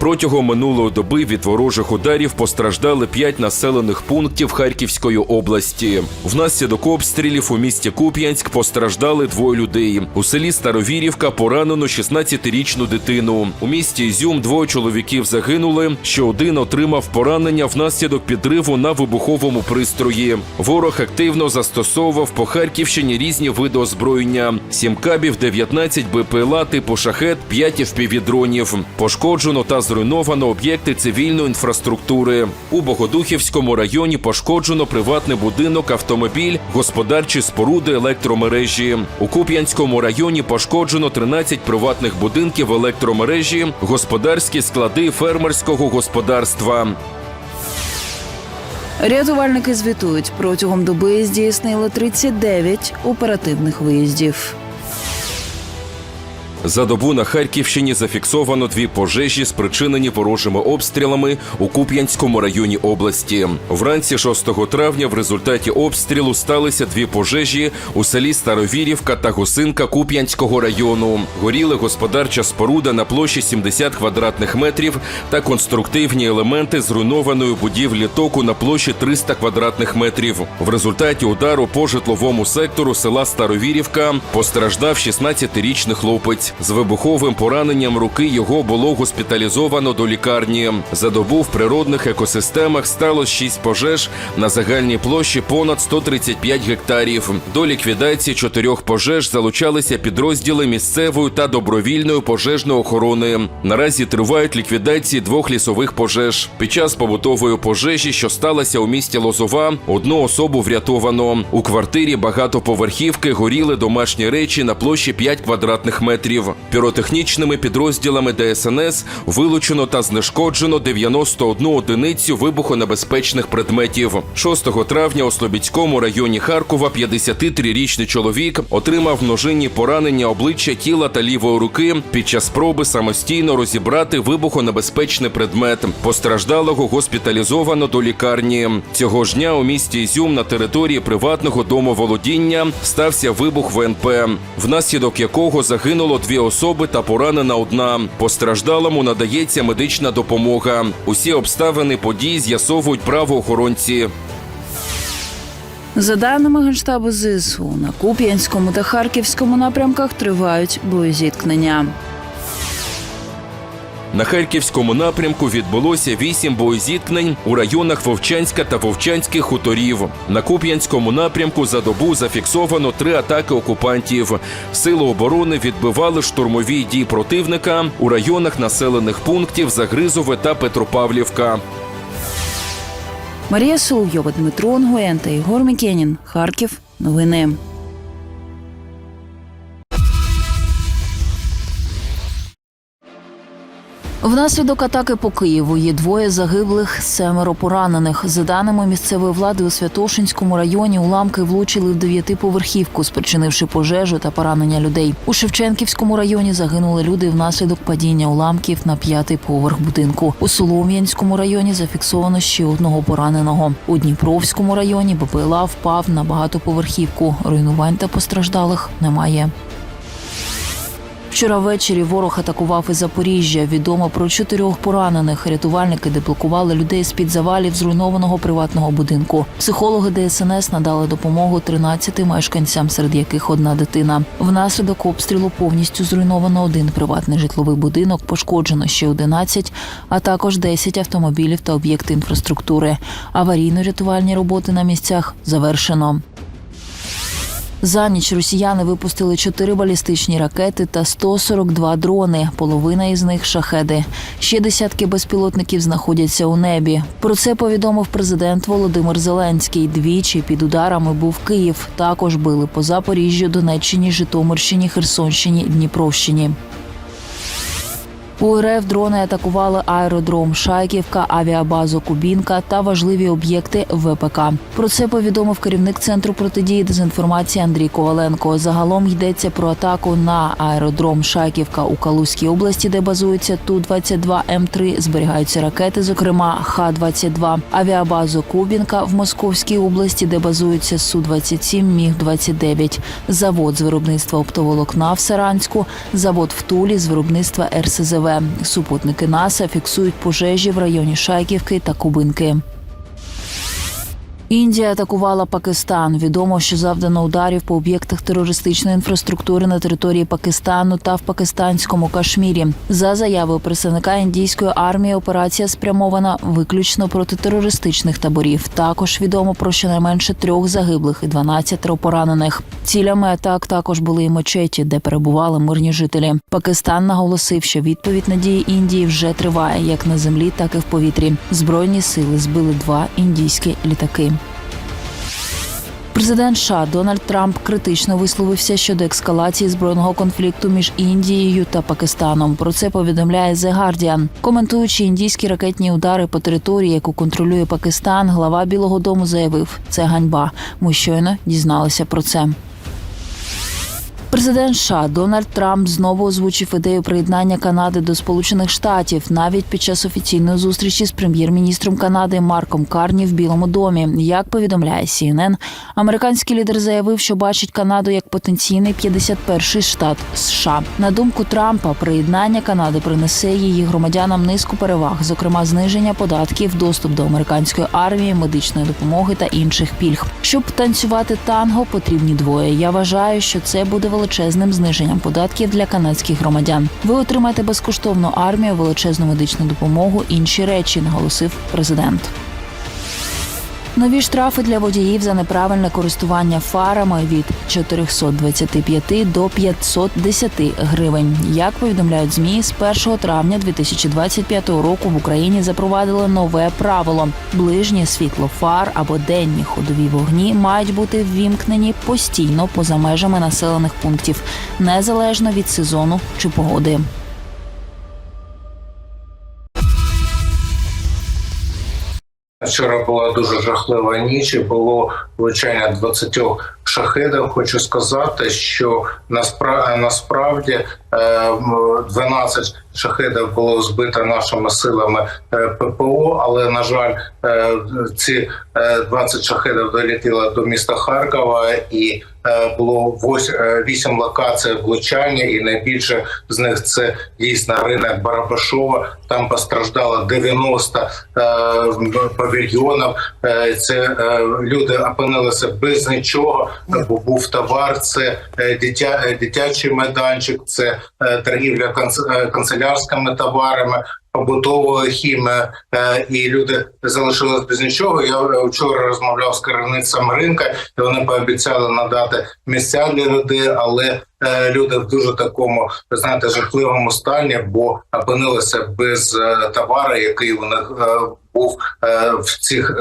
Протягом минулої доби від ворожих ударів постраждали п'ять населених пунктів Харківської області. Внаслідок обстрілів у місті Куп'янськ постраждали двоє людей. У селі Старовірівка поранено 16-річну дитину. У місті Ізюм двоє чоловіків загинули. Ще один отримав поранення внаслідок підриву на вибуховому пристрої. Ворог активно застосовував по Харківщині різні види озброєння: сім кабів, 19 БПЛА типу шахет, 5 FPV-дронів. Пошкоджено та зруйновано об'єкти цивільної інфраструктури. У Богодухівському районі пошкоджено приватний будинок, автомобіль, господарчі споруди, електромережі. У Куп'янському районі пошкоджено 13 приватних будинків електромережі, господарські склади фермерського господарства. Рятувальники звітують протягом доби здійснили 39 оперативних виїздів. За добу на Харківщині зафіксовано дві пожежі, спричинені ворожими обстрілами у Куп'янському районі області. Вранці 6 травня в результаті обстрілу сталися дві пожежі у селі Старовірівка та Гусинка Куп'янського району. Горіли господарча споруда на площі 70 квадратних метрів та конструктивні елементи зруйнованої будівлі току на площі 300 квадратних метрів. В результаті удару по житловому сектору села Старовірівка постраждав 16-річний хлопець. З вибуховим пораненням руки його було госпіталізовано до лікарні. За добу в природних екосистемах сталося 6 пожеж на загальній площі понад 135 гектарів. До ліквідації чотирьох пожеж залучалися підрозділи місцевої та добровільної пожежної охорони. Наразі тривають ліквідації двох лісових пожеж. Під час побутової пожежі, що сталося у місті Лозова, одну особу врятовано. У квартирі багатоповерхівки горіли домашні речі на площі 5 квадратних метрів. Піротехнічними підрозділами ДСНС вилучено та знешкоджено 91 одиницю вибухонебезпечних предметів. 6 травня у Слобідському районі Харкова 53-річний чоловік отримав множинні поранення обличчя тіла та лівої руки під час спроби самостійно розібрати вибухонебезпечний предмет. Постраждалого госпіталізовано до лікарні. Цього ж дня у місті Ізюм на території приватного домоволодіння стався вибух ВНП, внаслідок якого загинуло дві особи та поранена одна. Постраждалому надається медична допомога. Усі обставини подій з'ясовують правоохоронці. За даними Генштабу ЗСУ, на Куп'янському та Харківському напрямках тривають боєзіткнення. На Харківському напрямку відбулося вісім боєзіткнень у районах Вовчанська та Вовчанських хуторів. На Куп'янському напрямку за добу зафіксовано три атаки окупантів. Сили оборони відбивали штурмові дії противника у районах населених пунктів Загризове та Петропавлівка. Марія Соловйова, Дмитро Онгоєн та Ігор Мікенін. Харків. Новини. Внаслідок атаки по Києву є двоє загиблих, семеро поранених. За даними місцевої влади у Святошинському районі, уламки влучили в дев'ятиповерхівку, спричинивши пожежу та поранення людей. У Шевченківському районі загинули люди внаслідок падіння уламків на п'ятий поверх будинку. У Солом'янському районі зафіксовано ще одного пораненого. У Дніпровському районі БПЛА впав на багатоповерхівку. Руйнувань та постраждалих немає. Вчора ввечері ворог атакував і Запоріжжя. Відомо про чотирьох поранених. Рятувальники деблокували людей з під завалів зруйнованого приватного будинку. Психологи ДСНС надали допомогу 13 мешканцям, серед яких одна дитина. Внаслідок обстрілу повністю зруйновано один приватний житловий будинок, пошкоджено ще 11, а також 10 автомобілів та об'єкти інфраструктури. Аварійно-рятувальні роботи на місцях завершено. За ніч росіяни випустили чотири балістичні ракети та 142 дрони. Половина із них шахеди. Ще десятки безпілотників знаходяться у небі. Про це повідомив президент Володимир Зеленський. Двічі під ударами був Київ. Також били по Запоріжжю, Донеччині, Житомирщині, Херсонщині, Дніпровщині. У РФ дрони атакували аеродром Шайківка, авіабазу Кубінка та важливі об'єкти ВПК. Про це повідомив керівник центру протидії дезінформації Андрій Коваленко. Загалом йдеться про атаку на аеродром Шайківка у Калузькій області, де базується ту 22 М 3 Зберігаються ракети, зокрема Х-22, авіабазу Кубінка в Московській області, де базується су 27 Міг 29 завод з виробництва оптоволокна в Саранську, завод в Тулі з виробництва РСЗВ. Супутники НАСА фіксують пожежі в районі Шайківки та Кубинки. Індія атакувала Пакистан. Відомо, що завдано ударів по об'єктах терористичної інфраструктури на території Пакистану та в пакистанському Кашмірі. За заявою представника індійської армії, операція спрямована виключно проти терористичних таборів. Також відомо про щонайменше трьох загиблих і 12 поранених. Цілями атак також були і мечеті, де перебували мирні жителі. Пакистан наголосив, що відповідь на дії Індії вже триває як на землі, так і в повітрі. Збройні сили збили два індійські літаки. Президент США Дональд Трамп критично висловився щодо ескалації збройного конфлікту між Індією та Пакистаном. Про це повідомляє The Guardian. Коментуючи індійські ракетні удари по території, яку контролює Пакистан, глава Білого Дому заявив: це ганьба. Ми щойно дізналися про це. Президент США Дональд Трамп знову озвучив ідею приєднання Канади до Сполучених Штатів навіть під час офіційної зустрічі з прем'єр-міністром Канади Марком Карні в Білому домі. Як повідомляє CNN, американський лідер заявив, що бачить Канаду як потенційний 51-й штат США. На думку Трампа, приєднання Канади принесе її громадянам низку переваг, зокрема зниження податків, доступ до американської армії, медичної допомоги та інших пільг. Щоб танцювати танго, потрібні двоє. Я вважаю, що це буде величезним зниженням податків для канадських громадян. Ви отримаєте безкоштовну армію, величезну медичну допомогу, інші речі, наголосив президент. Нові штрафи для водіїв за неправильне користування фарами від 425 до 510 гривень. Як повідомляють змі, з 1 травня 2025 року в Україні запровадили нове правило: ближнє світло фар або денні ходові вогні мають бути ввімкнені постійно поза межами населених пунктів, незалежно від сезону чи погоди. Вчора була дуже жахлива ніч. і Було влучання 20 шахедів. Хочу сказати, що наспра- насправді е, м, 12 шахедів було збито нашими силами е, ППО, але на жаль, е, ці е, 20 шахедів долітіли до міста Харкова і. Е, Було 8 локацій влучання, і найбільше з них це дійсно ринок Барабашова. Там постраждало 90 е, павільйонів. Е, Це е, люди опинилися без нічого, бо був товар. Це е, дитя, е, дитячий майданчик, це е, торгівля канц- е, канцелярськими товарами. Побутовою хімією, е, і люди залишились без нічого. Я вчора розмовляв з керівництвом ринка, і вони пообіцяли надати місця для людей, але е, люди в дуже такому знаєте жахливому стані, бо опинилися без е, товару, який у них був в цих.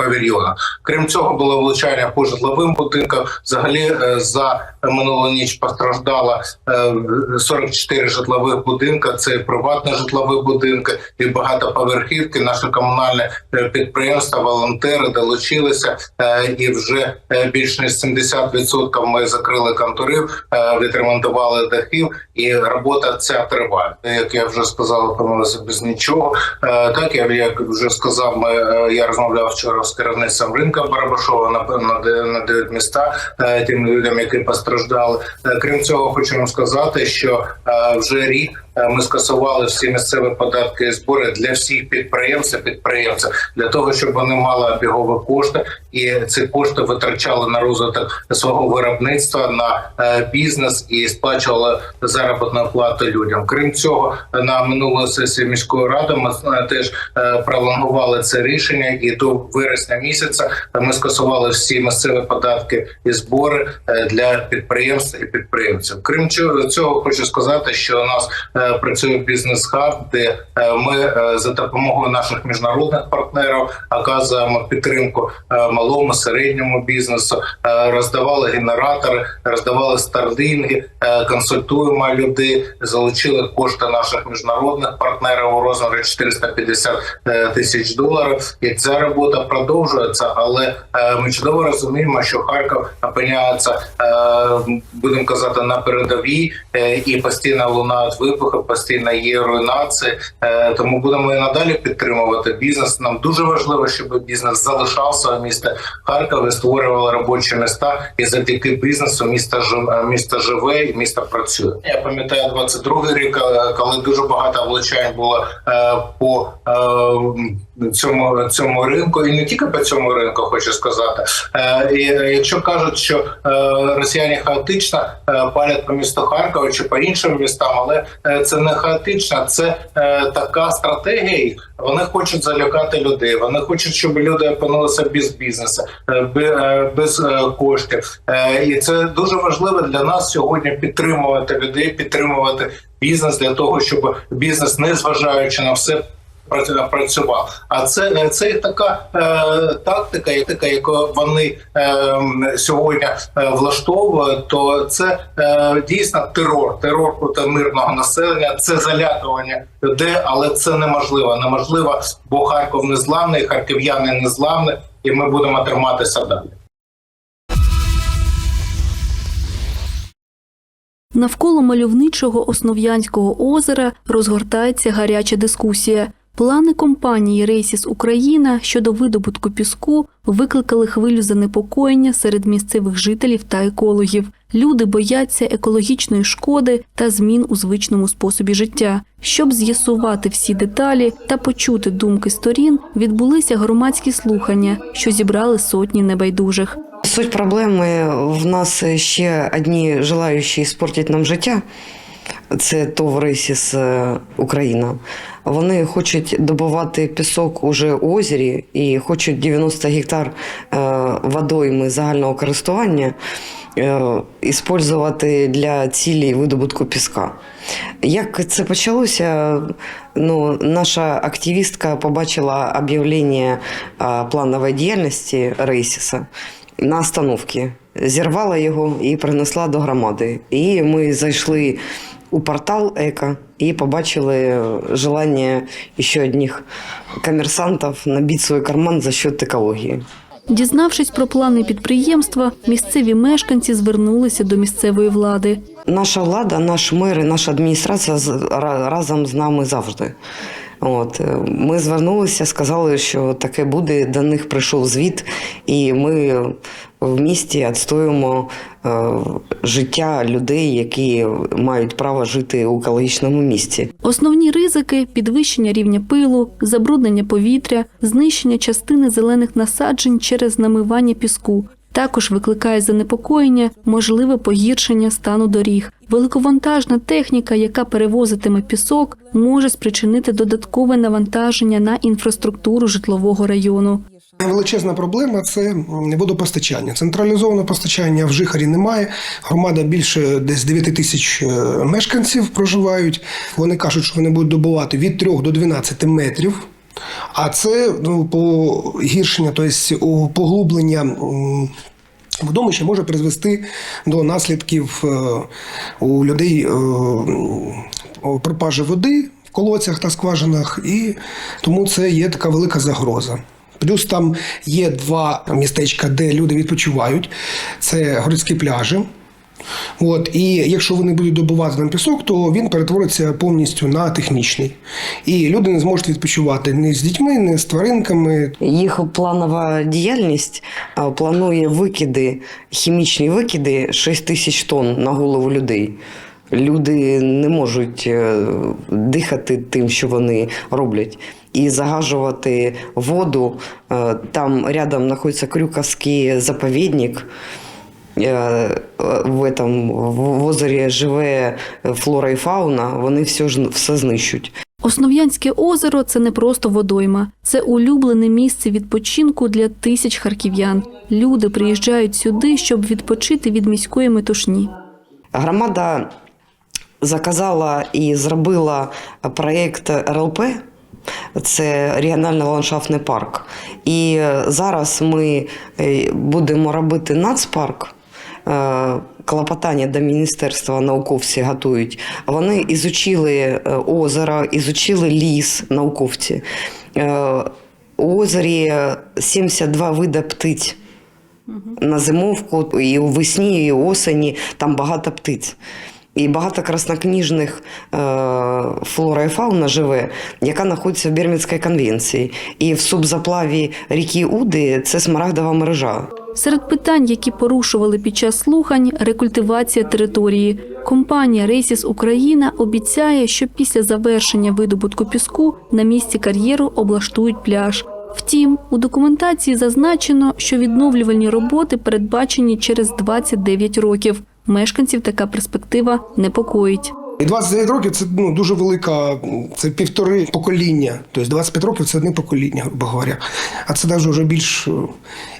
Е, Павільйона, крім цього, було влучання по житловим будинкам. Взагалі е, за минулу ніч постраждало е, 44 житлових будинка. Це приватні житлові будинки і багатоповерхівки. Наше комунальне е, підприємство, волонтери долучилися, е, і вже е, більш ніж 70% ми закрили конторів, е, відремонтували дахів, і робота ця триває. Як я вже сказав, опинилися без нічого. Е, Так я як вже сказав, ми е, я розмовляв вчора з керівництвом ринка Барабашова напевно надають на міста е, тим людям, які постраждали. Е, Крім цього, хочу сказати, що е, вже рік ми скасували всі місцеві податки і збори для всіх підприємців, підприємців для того, щоб вони мали обігові кошти, і ці кошти витрачали на розвиток свого виробництва на е, бізнес і сплачували заробітну плату людям. Крім цього, на минулої сесії міської ради ми е, теж е, пролонгували це рішення, і до вересня місяця ми скасували всі місцеві податки і збори е, для підприємств і підприємців. Крім цього хочу сказати, що у нас е, працює бізнес-хаб, де е, ми е, за допомогою наших міжнародних партнерів оказуємо підтримку малому середньому бізнесу, роздавали генератори, роздавали старлінги, е, консультуємо людей, залучили кошти наших міжнародних партнерів у розмірі 450 е, тисяч доларів. І ця робота продовжується, але ми чудово розуміємо, що Харків опиняється, будемо казати, на передовій і постійно лунають вибухи, постійно є руйнації. Е, Тому будемо і надалі підтримувати бізнес. Нам дуже важливо, щоб бізнес залишався в місті Харкова, створювали робочі міста, і завдяки бізнесу міста е, місто живе і місто працює. Я пам'ятаю 22 рік, е, коли дуже багато влучань було по цьому цьому ринку, і не тільки по цьому ринку, хочу сказати. Е, І е, якщо кажуть, що е, росіяни хаотично палять по місту Харкова чи по іншим містам, але це не хаотично, це така стратегія. Вони хочуть залякати людей. Вони хочуть, щоб люди опинилися без бізнесу, бе- без коштів. І це дуже важливо для нас сьогодні підтримувати людей, підтримувати бізнес для того, щоб бізнес, не зважаючи на все. Працю- Працював, а це е, це така е, тактика, така, яку вони е, сьогодні е, влаштовують, то це е, дійсно терор, терор проти мирного населення, це залякування людей, але це неможливо. Неможливо, бо Харків незламний, харків'яни незламні, і ми будемо триматися далі. Навколо мальовничого Основ'янського озера розгортається гаряча дискусія. Плани компанії Рейсіс Україна щодо видобутку піску викликали хвилю занепокоєння серед місцевих жителів та екологів. Люди бояться екологічної шкоди та змін у звичному способі життя. Щоб з'ясувати всі деталі та почути думки сторін, відбулися громадські слухання, що зібрали сотні небайдужих. Суть проблеми в нас ще одні желаючі іспортити нам життя. Це ТОВ «Рейсіс е, Україна. Вони хочуть добувати пісок уже у озері і хочуть 90 гектар е, водойми загального користування е, іспользувати для цілі видобутку піска. Як це почалося? Ну, наша активістка побачила об'явлення е, планової діяльності Рейсіса на остановці. Зірвала його і принесла до громади. І ми зайшли у портал Еко і побачили желання ще одних комерсантів набити свій карман за счет екології. Дізнавшись про плани підприємства, місцеві мешканці звернулися до місцевої влади. Наша влада, наш мер і наша адміністрація разом з нами завжди. От е, ми звернулися, сказали, що таке буде. До них прийшов звіт, і ми в місті відстоюємо е, життя людей, які мають право жити у екологічному місті. Основні ризики підвищення рівня пилу, забруднення повітря, знищення частини зелених насаджень через намивання піску. Також викликає занепокоєння можливе погіршення стану доріг. Великовантажна техніка, яка перевозитиме пісок, може спричинити додаткове навантаження на інфраструктуру житлового району. Величезна проблема це водопостачання. Централізованого постачання в Жихарі немає. Громада більше десь 9 тисяч е, мешканців проживають. Вони кажуть, що вони будуть добувати від 3 до 12 метрів. А це ну, погіршення, тобто поглублення водомища може призвести до наслідків е, у людей е, пропажі води в колодцях та скважинах, і тому це є така велика загроза. Плюс там є два містечка, де люди відпочивають. Це городські пляжі. От, і якщо вони будуть добувати там пісок, то він перетвориться повністю на технічний. І люди не зможуть відпочивати ні з дітьми, ні з тваринками. Їх планова діяльність планує викиди, хімічні викиди 6 тисяч тонн на голову людей. Люди не можуть е, дихати тим, що вони роблять. І загажувати воду. Е, Там рядом знаходиться Крюковський заповідник. Е, В, этом, в озері живе флора і фауна, вони все, ж- все знищують. Основ'янське озеро це не просто водойма, це улюблене місце відпочинку для тисяч харків'ян. Люди приїжджають сюди, щоб відпочити від міської метушні. Громада заказала і зробила проєкт РЛП. Це регіональний ландшафтний парк. І зараз ми е, будемо робити нацпарк. Е, Клопотання до міністерства науковці готують. Вони ізучили е, озеро, ізучили ліс науковці. Е, У озері 72 види птиць. На зимовку і у весні, і осені там багато птиць. І багато краснокніжних е, флора і фауна живе, яка знаходиться в Бірмінській конвенції. І в субзаплаві ріки Уди це смарагдова мережа. Серед питань, які порушували під час слухань, рекультивація території. Компанія Рейсіс Україна обіцяє, що після завершення видобутку піску на місці кар'єру облаштують пляж. Втім, у документації зазначено, що відновлювальні роботи передбачені через 29 років. Мешканців така перспектива непокоїть. І 29 років це ну дуже велика, це півтори покоління. Тобто 25 років це одне покоління, грубо говоря. А це навіть вже більш. е,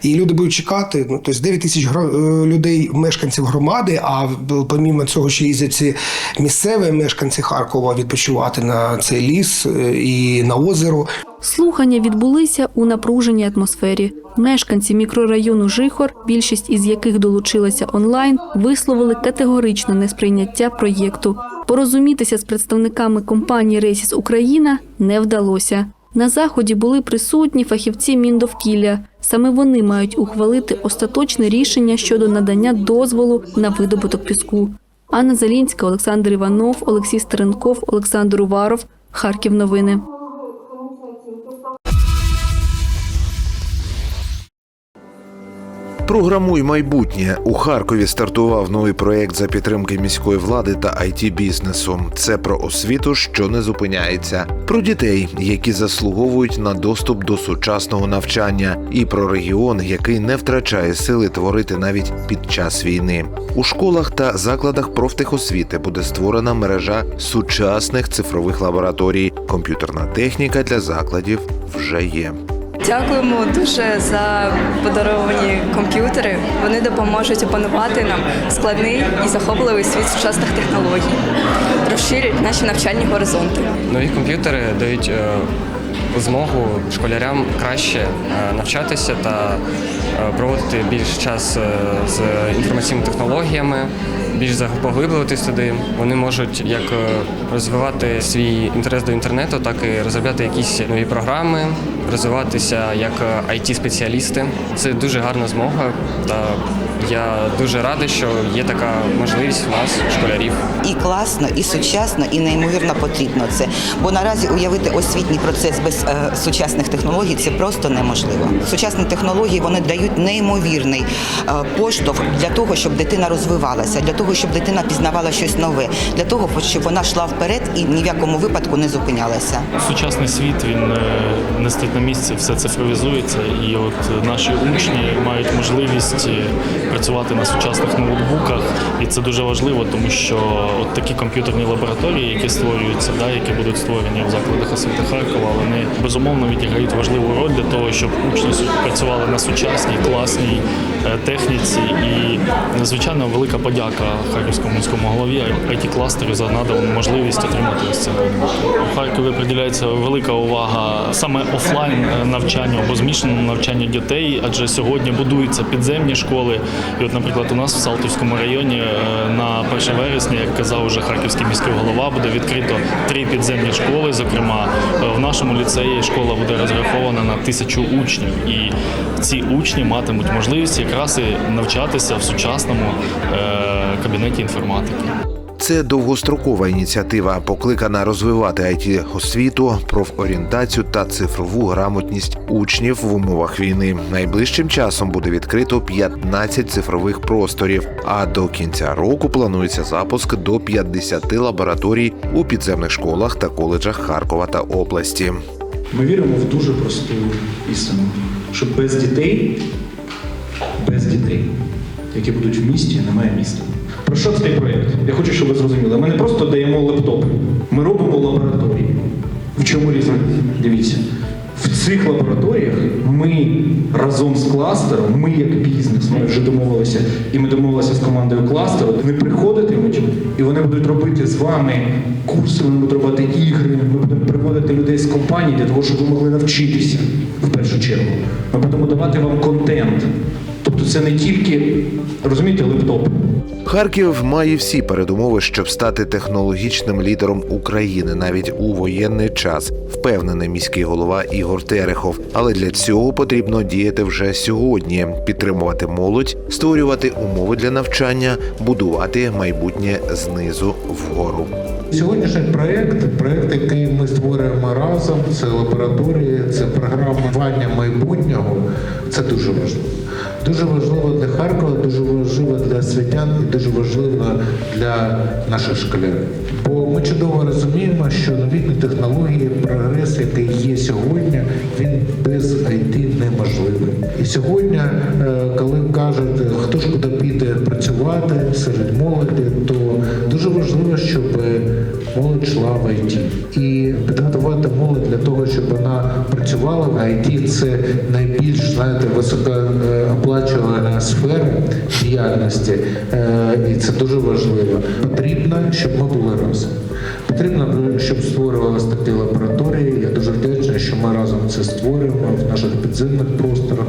І люди будуть чекати. Ну, тобто 9 тисяч гро- е, людей, мешканців громади, а помімо цього ще їздять ці місцеві мешканці Харкова відпочивати на цей ліс е, і на озеро. Слухання відбулися у напруженій атмосфері. Мешканці мікрорайону Жихор, більшість із яких долучилася онлайн, висловили категоричне несприйняття проєкту. Порозумітися з представниками компанії Рейсіс Україна не вдалося. На заході були присутні фахівці Міндовкілля. Саме вони мають ухвалити остаточне рішення щодо надання дозволу на видобуток піску. Анна Залінська, Олександр Іванов, Олексій Стеренков, Олександр Уваров. Харків новини. Програмуй майбутнє у Харкові стартував новий проєкт за підтримки міської влади та it бізнесу. Це про освіту, що не зупиняється, про дітей, які заслуговують на доступ до сучасного навчання, і про регіон, який не втрачає сили творити навіть під час війни. У школах та закладах профтехосвіти буде створена мережа сучасних цифрових лабораторій. Комп'ютерна техніка для закладів вже є. Дякуємо дуже за подаровані комп'ютери. Вони допоможуть опанувати нам складний і захопливий світ сучасних технологій, розширять наші навчальні горизонти. Нові комп'ютери дають е, змогу школярям краще е, навчатися та е, проводити більше час з інформаційними технологіями, більш поглиблюватись туди. Вони можуть як розвивати свій інтерес до інтернету, так і розробляти якісь нові програми, розвиватися як it спеціалісти. Це дуже гарна змога, та я дуже радий, що є така можливість у нас, школярів. і класно, і сучасно, і неймовірно потрібно це. Бо наразі уявити освітній процес без е, сучасних технологій це просто неможливо. Сучасні технології вони дають неймовірний е, поштовх для того, щоб дитина розвивалася, для того, щоб дитина пізнавала щось нове, для того, щоб вона йшла вперед і ні в якому випадку не зупинялася. Сучасний світ він е, не стоїть на місці, все цифровізується, і от наші учні мають можливість е, працювати на сучасних ноутбуках, і це дуже важливо, тому що от такі комп'ютерні лабораторії, які створюються, да, які будуть створені в закладах освіти Харкова, вони безумовно відіграють важливу роль для того, щоб учні працювали на сучасній, класній е, техніці. І надзвичайно велика подяка Харківському міському голові it кластеру за надану можливість отримати ось це. У Харкові приділяється велика увага саме офлайн е, навчанню або змішаному навчанню дітей, адже сьогодні будуються підземні школи. І, от, наприклад, у нас в Салтівському районі е, на 1 вересня, як казав уже харківський міський голова, буде відкрито три підземні школи. Зокрема, е, в нашому ліцеї школа буде розрахована на тисячу учнів, і ці учні матимуть можливість якраз і навчатися в сучасному е, кабінеті інформатики. Це довгострокова ініціатива, покликана розвивати it освіту, профорієнтацію та цифрову грамотність учнів в умовах війни. Найближчим часом буде відкрито 15 цифрових просторів. А до кінця року планується запуск до 50 лабораторій у підземних школах та коледжах Харкова та області. Ми віримо в дуже просту істину, що без дітей, без дітей, які будуть в місті, немає міста. Про що цей проєкт? Я хочу, щоб ви зрозуміли. Ми не просто даємо лептопи, ми робимо лабораторії. В чому різниця? Дивіться. В цих лабораторіях ми разом з кластером, ми як бізнес, ми вже домовилися, і ми домовилися з командою кластеру. Вони приходитимуть і вони будуть робити з вами курси, вони будуть робити ігри. Ми будемо приводити людей з компаній для того, щоб ви могли навчитися в першу чергу. Ми будемо давати вам контент. Тобто це не тільки розумієте, лептоп. Харків має всі передумови, щоб стати технологічним лідером України навіть у воєнний час, впевнений міський голова Ігор Терехов. Але для цього потрібно діяти вже сьогодні, підтримувати молодь, створювати умови для навчання, будувати майбутнє знизу вгору. Сьогоднішній проект, проект, який ми створюємо разом, це лабораторії, це програмування майбутнього. Це дуже важливо. Дуже важливо для Харкова, дуже важливо для освітян і дуже важливо для наших школярів. Бо ми чудово розуміємо, що новітні технології, прогрес, який є сьогодні, він без IT неможливий. І сьогодні, е, коли кажуть, хто ж куди піде працювати серед молоді, то дуже важливо, щоб молодь йшла в IT. І підготувати молодь для того, щоб вона працювала в IT, це найбільш знаєте високооплачувана сфера діяльності, Е, і це дуже важливо. Потрібно, щоб ми були разом. Потрібно, щоб створювалися такі лабораторії. Я дуже вдячний, що ми разом це створюємо в наших підземних просторах.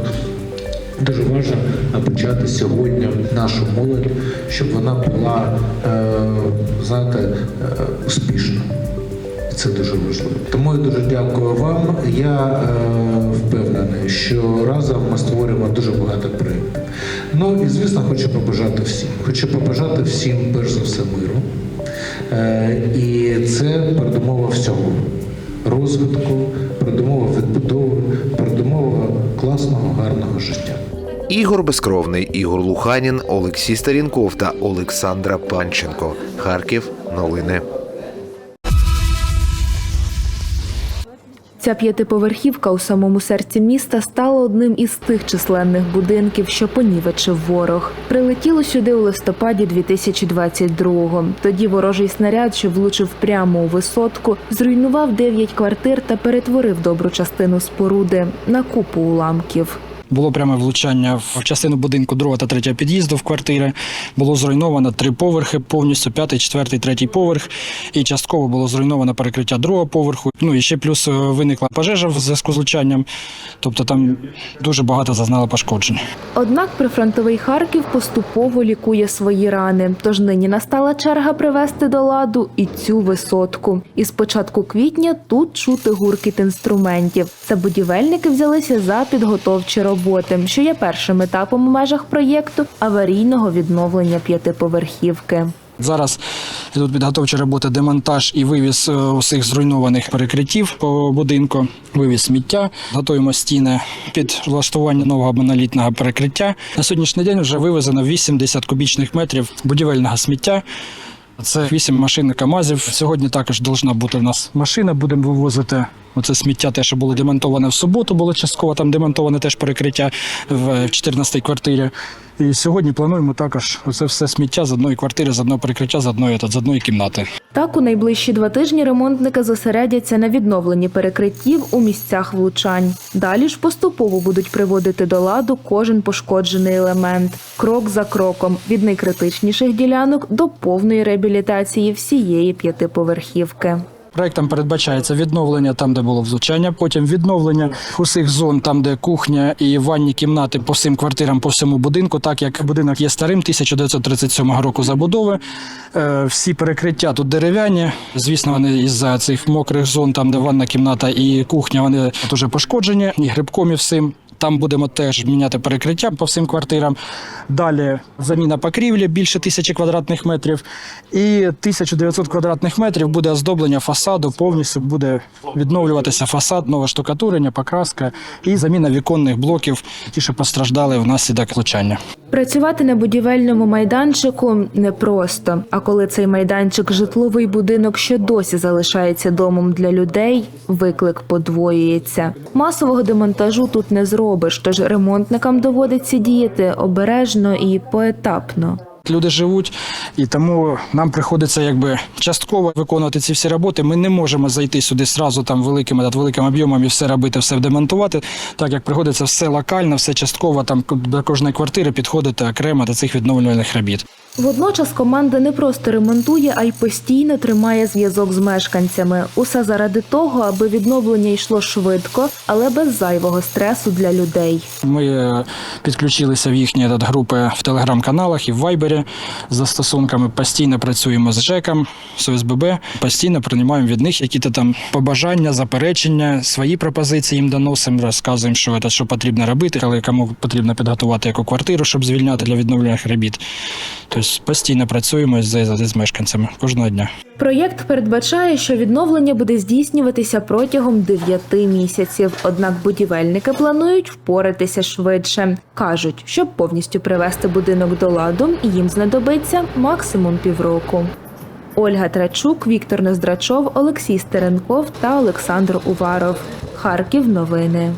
Дуже важливо почати сьогодні нашу молодь, щоб вона була, е, знаєте, е, успішна. Це дуже важливо. Тому я дуже дякую вам. Я е, впевнений, що разом ми створюємо дуже багато проєктів. Ну і звісно, хочу побажати всім. Хочу побажати всім, перш за все, миру. І це передумова всього. Розвитку, передумова відбудови, передумова класного, гарного життя. Ігор Безкровний, Ігор Луханін, Олексій Старінков та Олександра Панченко. Харків. Новини. Ця п'ятиповерхівка у самому серці міста стала одним із тих численних будинків, що понівечив ворог. Прилетіло сюди у листопаді 2022-го. Тоді ворожий снаряд, що влучив прямо у висотку, зруйнував дев'ять квартир та перетворив добру частину споруди на купу уламків. Було пряме влучання в частину будинку другого та третього під'їзду в квартири. Було зруйновано три поверхи повністю, п'ятий, четвертий, третій поверх. І частково було зруйновано перекриття другого поверху. Ну і ще плюс е, виникла пожежа в зв'язку з влучанням. Тобто там дуже багато зазнало пошкоджень. Однак прифронтовий Харків поступово лікує свої рани. Тож нині настала черга привести до ладу і цю висотку. І з початку квітня тут чути гуркіт інструментів. Та будівельники взялися за підготовчі роботи, що є першим етапом у межах проєкту аварійного відновлення п'ятиповерхівки. Зараз йдуть підготовчі роботи, демонтаж і вивіз е, усіх зруйнованих перекриттів по будинку, вивіз сміття, готуємо стіни під влаштування нового монолітного перекриття. На сьогоднішній день вже вивезено 80 кубічних метрів будівельного сміття. Це вісім машин КАМАЗів. Сьогодні також должна бути у нас машина. Будемо вивозити оце сміття, те, що було демонтоване в суботу, було частково там демонтоване теж перекриття в 14-й квартирі. І сьогодні плануємо також оце все сміття з одної квартири, з одного перекриття, з одної з одної кімнати. Так, у найближчі два тижні ремонтники зосередяться на відновленні перекриттів у місцях влучань. Далі ж поступово будуть приводити до ладу кожен пошкоджений елемент, крок за кроком, від найкритичніших ділянок до повної реабілітації всієї п'ятиповерхівки. Проектом передбачається відновлення там, де було влучання, потім відновлення усіх зон, там, де кухня і ванні кімнати по всім квартирам, по всьому будинку, так як будинок є старим 1937 року забудови. Е, Всі перекриття тут дерев'яні. Звісно, вони із-за цих мокрих зон, там, де ванна кімната і кухня, вони дуже пошкоджені, і грибком, і всім. Там будемо теж міняти перекриття по всім квартирам. Далі заміна покрівлі більше тисячі квадратних метрів. І 1900 квадратних метрів буде оздоблення фасаду. Повністю буде відновлюватися фасад, нове штукатурення, покраска і заміна віконних блоків, ті, що постраждали внаслідок влучання. Працювати на будівельному майданчику непросто. А коли цей майданчик житловий будинок, що досі залишається домом для людей, виклик подвоюється. Масового демонтажу тут не зробиш, тож ремонтникам доводиться діяти обережно і поетапно. Люди живуть, і тому нам приходиться якби частково виконувати ці всі роботи. Ми не можемо зайти сюди сразу там великим, над великим об'ємом і все робити, все демонтувати. Так як приходиться все локально, все частково там до кожної квартири підходити окремо до цих відновлювальних робіт. Водночас команда не просто ремонтує, а й постійно тримає зв'язок з мешканцями. Усе заради того, аби відновлення йшло швидко, але без зайвого стресу для людей. Ми е, підключилися в їхні е, групи в телеграм-каналах і в Вайбері з застосунками. Постійно працюємо з ЖЕКом, з ОСББ, постійно приймаємо від них які-то там побажання, заперечення, свої пропозиції їм доносимо, розказуємо, що, це, що потрібно робити, але кому потрібно підготувати яку квартиру, щоб звільняти для відновлених робіт. Постійно працюємо з, з, мешканцями кожного дня. Проєкт передбачає, що відновлення буде здійснюватися протягом 9 місяців. Однак будівельники планують впоратися швидше. кажуть, щоб повністю привести будинок до ладу, їм знадобиться максимум півроку. Ольга Трачук, Віктор Ноздрачов, Олексій Стеренков та Олександр Уваров. Харків. Новини.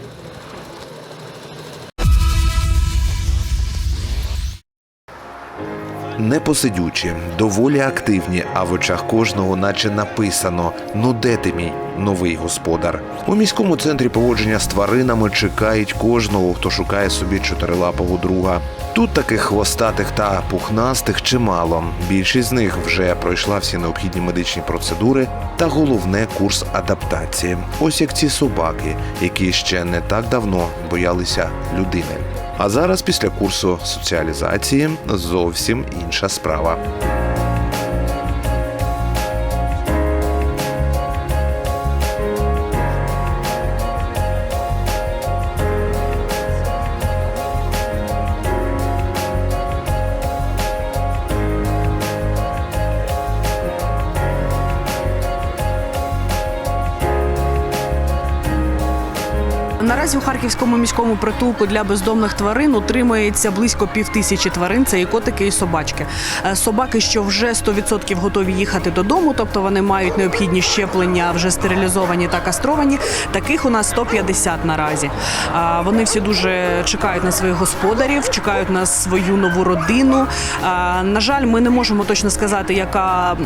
Непосидючі, доволі активні, а в очах кожного, наче написано: Ну де ти мій новий господар? У міському центрі поводження з тваринами чекають кожного, хто шукає собі чотирилапого друга. Тут таких хвостатих та пухнастих чимало. Більшість з них вже пройшла всі необхідні медичні процедури та головне курс адаптації. Ось як ці собаки, які ще не так давно боялися людини. А зараз, після курсу соціалізації, зовсім інша справа. Наразі у харківському міському притулку для бездомних тварин утримується близько півтисячі тварин. Це і котики, і собачки. Е, Собаки, що вже 100% готові їхати додому, тобто вони мають необхідні щеплення, вже стерилізовані та кастровані. Таких у нас 150 наразі. Вони всі дуже чекають на своїх господарів, чекають на свою нову родину. На жаль, ми не можемо точно сказати, яка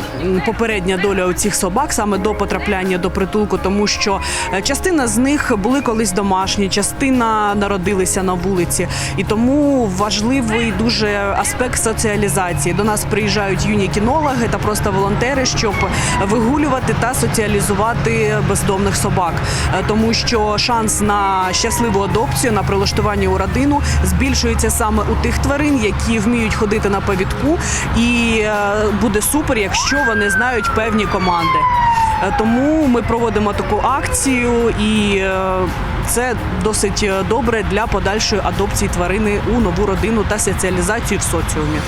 попередня доля у цих собак саме до потрапляння до притулку, тому що е, частина з них були колись домашні, частина народилися на вулиці, і тому важливий дуже аспект соціалізації. До нас приїжджають юні кінологи та просто волонтери, щоб вигулювати та соціалізувати бездомних собак, Е, тому що шанс на щасливу адопцію, на прилаштування у родину збільшується саме у тих тварин, які вміють ходити на повідку, і е, буде супер, якщо вони знають певні команди. Е, Тому ми проводимо таку акцію, і це досить е, добре для подальшої адопції тварини у нову родину та соціалізації в соціумі.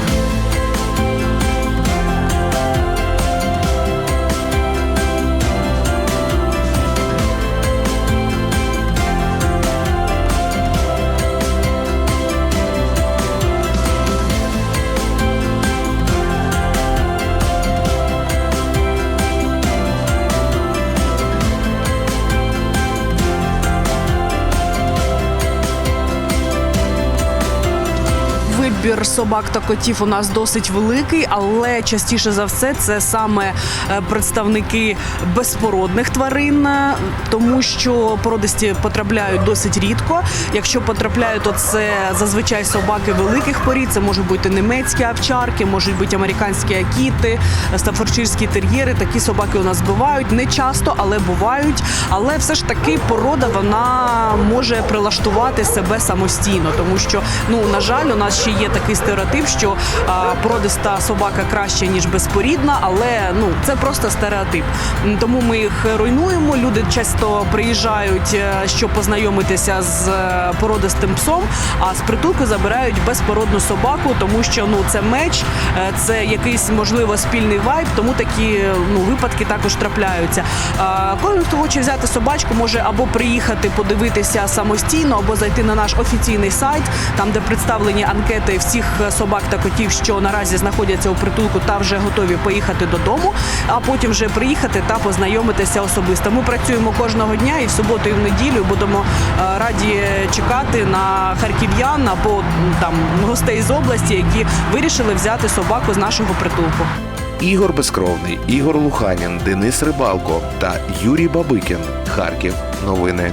Вибір собак та котів у нас досить великий, але частіше за все це саме е, представники безпородних тварин, е, тому що породисті потрапляють досить рідко. Якщо потрапляють, то це зазвичай собаки великих порід. Це можуть бути німецькі овчарки, можуть бути американські акіти, стафорширські тер'єри. Такі собаки у нас бувають не часто, але бувають. Але все ж таки порода вона може прилаштувати себе самостійно, тому що ну на жаль, у нас ще є такий стереотип, що а, породиста собака краще ніж безпорідна, але ну це просто стереотип. Тому ми їх руйнуємо. Люди часто приїжджають, е, щоб познайомитися з е, породистим псом, а з притулку забирають безпородну собаку, тому що ну це меч, е, це якийсь можливо спільний вайб, тому такі ну випадки також трапляються. А, Кожен, хто хоче взяти собачку, може або приїхати подивитися самостійно, або зайти на наш офіційний сайт, там де представлені анкети всі всіх собак та котів, що наразі знаходяться у притулку та вже готові поїхати додому, а потім вже приїхати та познайомитися особисто. Ми працюємо кожного дня і в суботу, і в неділю будемо е, раді чекати на харків'ян або там гостей з області, які вирішили взяти собаку з нашого притулку. Ігор Безкровний, Ігор Луханін, Денис Рибалко та Юрій Бабикін. Харків. Новини.